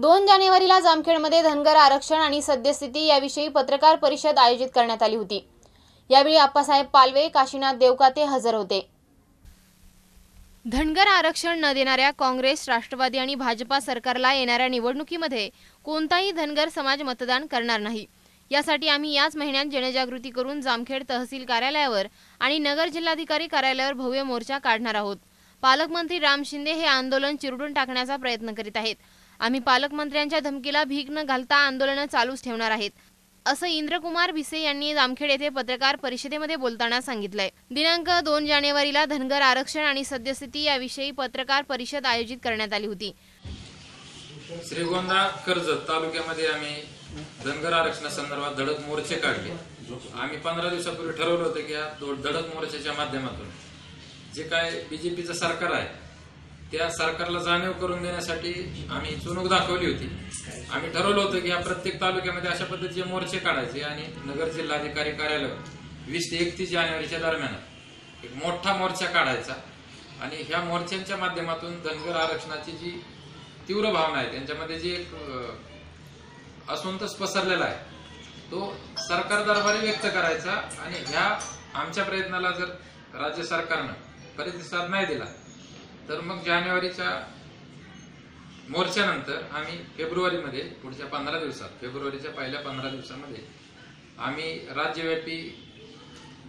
दोन जानेवारीला जामखेडमध्ये धनगर आरक्षण आणि सद्यस्थिती याविषयी पत्रकार परिषद आयोजित करण्यात आली होती. यावेळी आप्पासाहेब पालवे काशीनाथ देवकाते हजर होते. धनगर आरक्षण न देणाऱ्या काँग्रेस राष्ट्रवादी आणि भाजपा सरकारला येणाऱ्या निवडणुकीमध्ये कोणताही धनगर समाज मतदान करणार नाही. यासाठी आम्ही याच महिन्यात जनजागृती करून जामखेड तहसील कार्यालयावर आणि नगर जिल्हाधिकारी कार्यालयावर भव्य मोर्चा काढणार आहोत. पालकमंत्री राम शिंदे हे आंदोलन चिरडून टाकण्याचा प्रयत्न करीत आहेत. आम्ही पालकमंत्र्यांच्या धमकीला भीक न घालता आंदोलनं चालूच ठेवणार आहेत. असं इंद्रकुमार भिसे यांनी जामखेड येथे पत्रकार परिषदेमध्ये बोलताना सांगितलंय. दिनांक दोन जानेवारीला धनगर आरक्षण आणि सद्यस्थिती याविषयी पत्रकार परिषद आयोजित करण्यात आली होती. श्रीगोंदा कर्जत तालुक्यामध्ये आम्ही धनगर आरक्षणासंदर्भात धडक मोर्चे काढले. आम्ही पंधरा दिवसापूर्वी ठरवलं होतं की या धडक मोर्चाच्या माध्यमातून जे काय बीजेपीचं सरकार आहे त्या सरकारला जाणीव करून देण्यासाठी आम्ही चुणूक दाखवली होती. आम्ही ठरवलं होतं की या प्रत्येक तालुक्यामध्ये अशा पद्धतीचे मोर्चे काढायचे आणि नगर जिल्हाधिकारी कार्यालय वीस ते एकतीस जानेवारीच्या दरम्यान एक मोठा मोर्चा काढायचा. आणि ह्या मोर्चांच्या माध्यमातून धनगर आरक्षणाची जी तीव्र भावना आहे त्यांच्यामध्ये जी एक असंतोष पसरलेला आहे तो सरकार दरबारी व्यक्त करायचा आणि ह्या आमच्या प्रयत्नाला जर राज्य सरकारनं प्रतिसाद नाही दिला तर मग जानेवारीच्या मोर्चानंतर आम्ही फेब्रुवारीमध्ये पुढच्या पंधरा दिवसात फेब्रुवारीच्या पहिल्या पंधरा दिवसामध्ये आम्ही राज्यव्यापी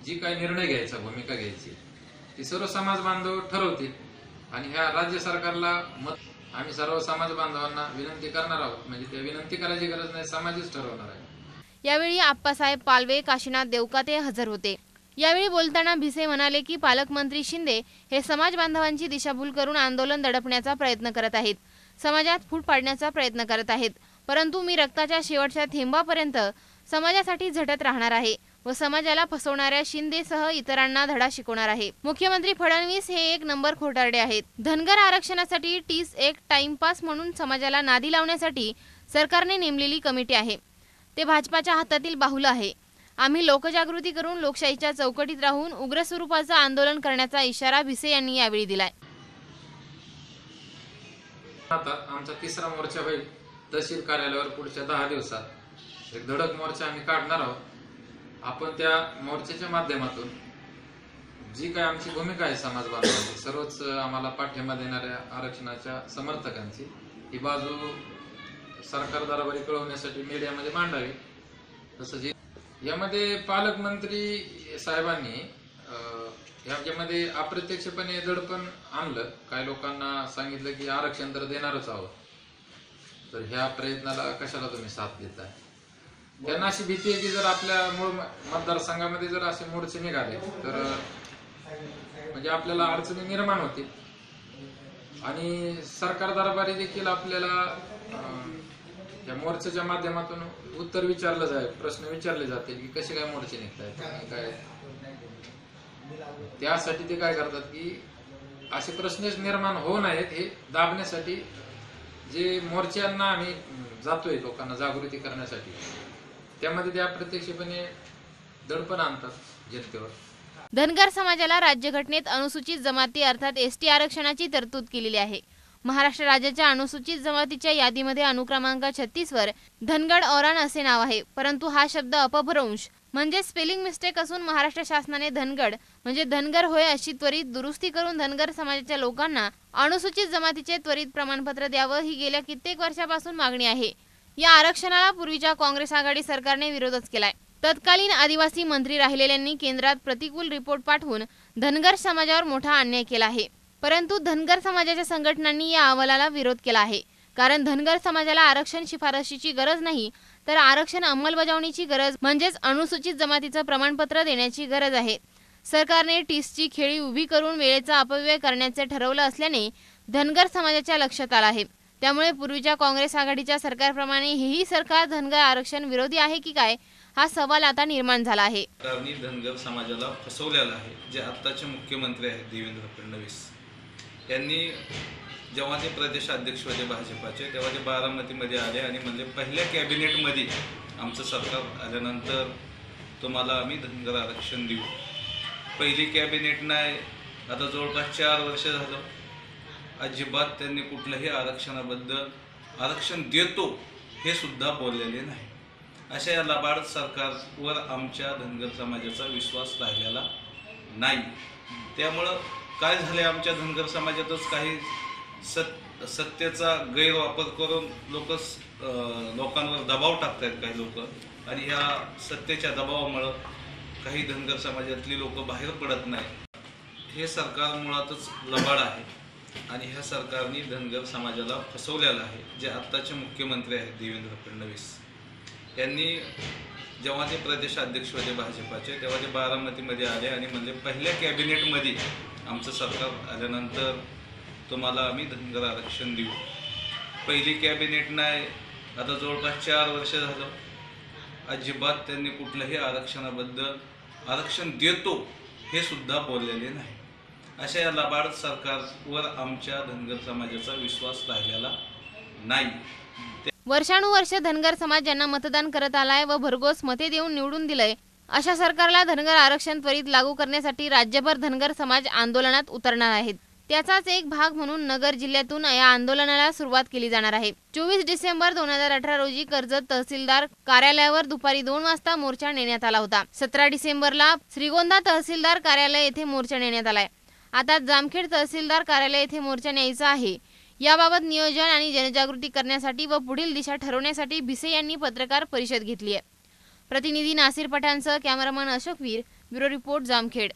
जी काही निर्णय घ्यायचा भूमिका घ्यायची ती सर्व समाज बांधव ठरवतील आणि ह्या राज्य सरकारला मत आम्ही सर्व समाज बांधवांना विनंती करणार आहोत. म्हणजे त्या विनंती करायची गरज नाही समाजच ठरवणार आहे. यावेळी आप्पासाहेब पालवे काशीनाथ देवकाते हजर होते. यावेळी बोलताना भिसे म्हणाले की पालकमंत्री शिंदे हे समाज बांधवांची दिशाभूल करून आंदोलन दडपण्याचा प्रयत्न करत आहेत. समाजात फूट पाडण्याचा प्रयत्न करत आहेत. परंतु मी रक्ताच्या शेवटच्या थेंबापर्यंत समाजासाठी झटत राहणार आहे व समाजाला फसवणाऱ्या शिंदेसह इतरांना धडा शिकवणार आहे. मुख्यमंत्री फडणवीस हे एक नंबर खोटारडे आहेत. धनगर आरक्षणासाठी टीस एक टाइमपास म्हणून समाजाला नादी लावण्यासाठी सरकारने नेमलेली कमिटी आहे. ते भाजपाच्या हातातील बाहुलं आहे. आम्ही लोकजागृती करून लोकशाहीच्या चौकटीत राहून उग्र स्वरूपाचं आंदोलन करण्याचा इशारा भिसे यांनी यावेळी दिलाय. आता आमचा तिसरा मोर्चा होईल तहसील कार्यालयावर पुढच्या दहा दिवसात. एक धडक मोर्चा आम्ही काढणार आहोत. आपण त्या मोर्चाच्या माध्यमातून जी काय आमची भूमिका आहे समाज बांधवांची सर्वच आम्हाला पाठिंबा देणाऱ्या आरक्षणाच्या समर्थकांची ही बाजू सरकार दरबारी कळवण्यासाठी मीडियामध्ये मांडावी. तसं जी यामध्ये पालकमंत्री साहेबांनी ह्याच्यामध्ये अप्रत्यक्षपणे दडपण आणलं. काही लोकांना सांगितलं की आरक्षण तर देणारच आहोत. तर ह्या प्रयत्नाला कशाला तुम्ही साथ देताय? त्यांना अशी भीती आहे की जर आपल्या मूळ मतदारसंघामध्ये जर असे मोर्चे निघाले तर म्हणजे आपल्याला अडचणी निर्माण होतील. आणि सरकार दरबारी देखील आपल्याला या मोर्चाच्या माध्यमातून उत्तर विचारलं जाईल प्रश्न विचारले जातील की कसे काय मोर्चे निघतायत आणि काय? त्यासाठी ते काय करतात की असे प्रश्नच निर्माण होऊ नयेत हे दाबण्यासाठी जे मोर्चांना आम्ही जातोय लोकांना जागृती करण्यासाठी त्यामध्ये ते अप्रत्यक्षपणे दडपण आणतात जनतेवर. धनगर समाजाला राज्यघटनेत अनुसूचित जमाती अर्थात एस टी आरक्षणाची तरतूद केलेली आहे. महाराष्ट्र राज्याच्या अनुसूचित जमातीच्या यादीमध्ये अनुक्रमांक छत्तीसवर धनगड औराण असे नाव आहे. परंतु हा शब्द अपभ्रंश म्हणजे स्पेलिंग मिस्टेक असून महाराष्ट्र शासनाने धनगड म्हणजे धनगर होय अशी त्वरित दुरुस्ती करून धनगर समाजाच्या लोकांना अनुसूचित जमातीचे त्वरित प्रमाणपत्र द्यावं ही गेल्या कित्येक वर्षापासून मागणी आहे. या आरक्षणाला पूर्वीच्या काँग्रेस आघाडी सरकारने विरोधच केलाय. तत्कालीन आदिवासी मंत्री राहिलेल्यांनी केंद्रात प्रतिकूल रिपोर्ट पाठवून धनगर समाजावर मोठा अन्याय केला आहे. परंतु धनगर समाजाच्या संघटनांनी या अहवालाला विरोध केला आहे. कारण धनगर समाजाला आरक्षण शिफारशीची गरज नाही तर आरक्षण अंमलबजावणीची गरज म्हणजेच अनुसूचित जमातीचं प्रमाणपत्र देण्याची गरज आहे. सरकारने टीसची खेळी उभी करून वेळेचा अपव्यय करण्याचे ठरवलं असल्याने धनगर समाजाच्या लक्षात आला आहे. त्यामुळे पूर्वीच्या काँग्रेस आघाडीच्या सरकारप्रमाणे हेही सरकार धनगर आरक्षण विरोधी आहे की काय हा सवाल आता निर्माण झाला आहे. धनगर समाजाला फसवलेला आहे जे आत्ताचे मुख्यमंत्री आहेत देवेंद्र फडणवीस. यांनी जेव्हा ते प्रदेशाध्यक्ष होते भाजपाचे तेव्हा ते बारामतीमध्ये आले आणि म्हणजे पहिल्या कॅबिनेटमध्ये आमचं सरकार आल्यानंतर तुम्हाला आम्ही धनगर आरक्षण देऊ. पहिली कॅबिनेट नाही. आता जवळपास चार वर्ष झालं. अजिबात त्यांनी कुठल्याही आरक्षणाबद्दल आरक्षण देतो हे सुद्धा बोललेले नाही. अशा या लबाड सरकारवर आमच्या धनगर समाजाचा विश्वास राहिलेला नाही. त्यामुळं काय झालं आमच्या धनगर समाजातच काही सत सत्तेचा गैरवापर करून लोक लोकांवर दबाव टाकतायत काही लोक. आणि ह्या सत्तेच्या दबावामुळं काही धनगर समाजातली लोक बाहेर पडत नाही हे सरकार मुळातच लबाड आहे. आणि ह्या सरकारने धनगर समाजाला फसवलेलं आहे. जे आत्ताचे मुख्यमंत्री आहेत देवेंद्र फडणवीस. यांनी जेव्हा ते प्रदेशाध्यक्ष होते भाजपाचे तेव्हा ते बारामतीमध्ये आले आणि म्हणजे पहिल्या कॅबिनेटमध्ये आमचं सरकार आल्यानंतर तुम्हाला आम्ही धनगर आरक्षण देऊ. पहिली कॅबिनेट नाही. आता जवळपास चार वर्ष झालं. अजिबात त्यांनी कुठल्याही आरक्षणाबद्दल आरक्षण देतो हे सुद्धा बोललेले नाही. अशा या लबाड सरकारवर आमच्या धनगर समाजाचा विश्वास राहिलेला नाही. वर्षानुवर्ष धनगर समाज ज्यांना मतदान करत आलाय व भरघोस मते देऊन निवडून दिलंय अशा सरकारला धनगर आरक्षण त्वरित लागू करण्यासाठी राज्यभर धनगर समाज आंदोलनात उतरणार आहेत. त्याचाच एक भाग म्हणून नगर जिल्ह्यातून या आंदोलनाला सुरुवात केली जाणार आहे. चोवीस डिसेंबर दोन हजार अठरा रोजी कर्जत तहसीलदार कार्यालयावर दुपारी दोन वाजता मोर्चा नेण्यात आला होता. सतरा डिसेंबरला श्रीगोंदा तहसीलदार कार्यालय येथे मोर्चा नेण्यात आलाय. आता जामखेड तहसीलदार कार्यालय येथे मोर्चा न्यायचा आहे. याबाबत नियोजन आणि जनजागृती करण्यासाठी व पुढील दिशा ठरवण्यासाठी भिसे यांनी पत्रकार परिषद घेतली आहे. प्रतिनिधी Nasir पठाणसह cameraman Ashok Veer bureau report Jamkhed.